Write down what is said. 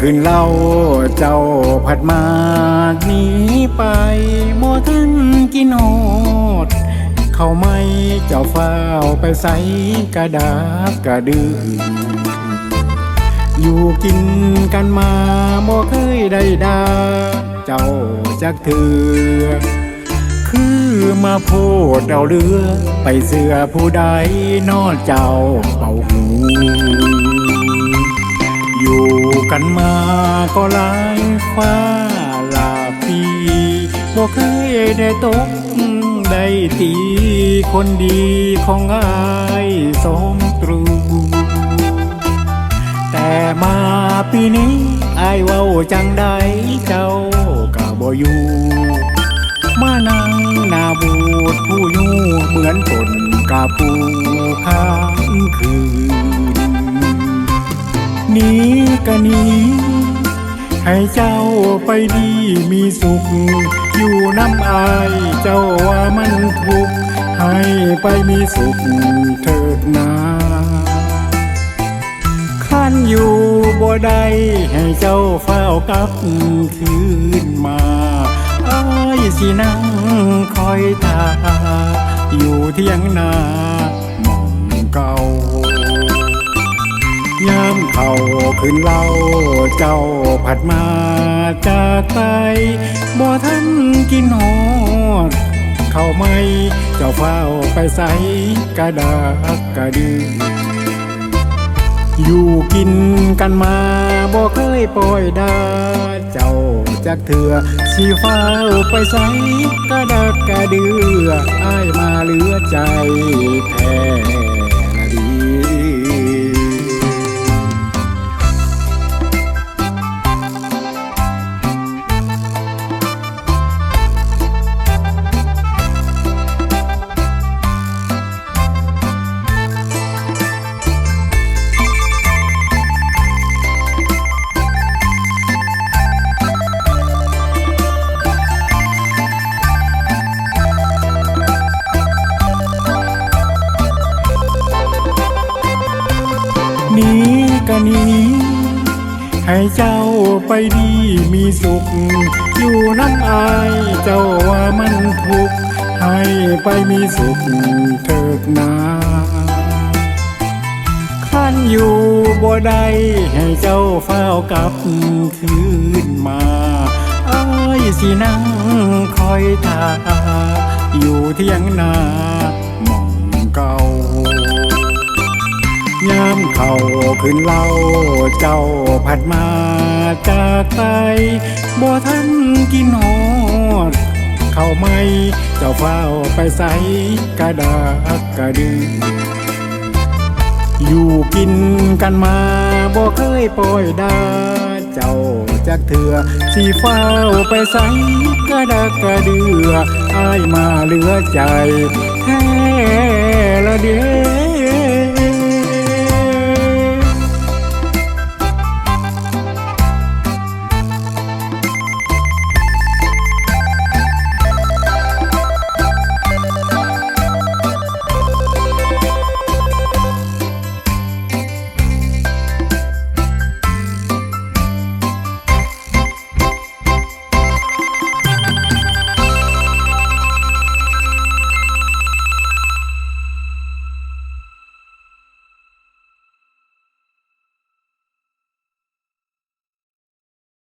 ขึ้นเล่าเจ้าผัดมาหนีไปมัวทันกินโอดเขาไม่เจ้าเฝ้าไปใส่กระดาษกระดืออยู่กินกันมาบ่เคยได้ดา เจ้าจักเถือคือมาโพดเอาเรือ ไปเสือผู้ใดนอเจ้าเป่าหู กันมาก็หลายฟ้าลาปีบ่เคยได้ตกได้ตีคนดีของอายสมตรู แต่มาปีนี้อายเว้าจังใดเจ้าก็บ่อยู่มานั่งหน้าบูดผู้อยู่เหมือนฝนกาปูค้างคืน นีก็นี้ ให้เจ้าไปดีมีสุข อยู่น้ำอายเจ้าว่ามันทุกข์ให้ไปมีสุขเถิดนาขันอยู่บ่ได้ให้เจ้าเฝ้ากลับคืนมาอ้ายสินั่งคอยตา อยู่เที่ยงนา เขาขึ้นเล่าเจ้าผัดมาจากไปบ่ทันกินหอดเข้าไม่เจ้าเฝ้าไปใส่กระดากกระดืออยู่กินกันมาบ่เคยปล่อยดา เจ้าจักเถื่อสีฟ้าไปใสกระดักกระเดืออ้ายมาเหลือใจแท้ นี้ก็นี้ ให้เจ้าไปดีมีสุข อยู่น้ำอายเจ้าว่ามันทุกข์ให้ไปมีสุขเถิดนาขันอยู่บ่ได้ให้เจ้าเฝ้ากลับคืนมาอ้ายสินั่งคอยตา อยู่เที่ยงนาหมองเก่ายาม ขึ้นเล่าเจ้าผัดมาจากไปบ่ทันกินหอดเข้าไม่เจ้าเฝ้าไปใส่กระดากกระดืออยู่กินกันมาบ่เคยปล่อยดาเจ้าจักเถื่อสีเฝ้าไปใส่กระดากกระเดืออ้ายมาเหลือใจแท้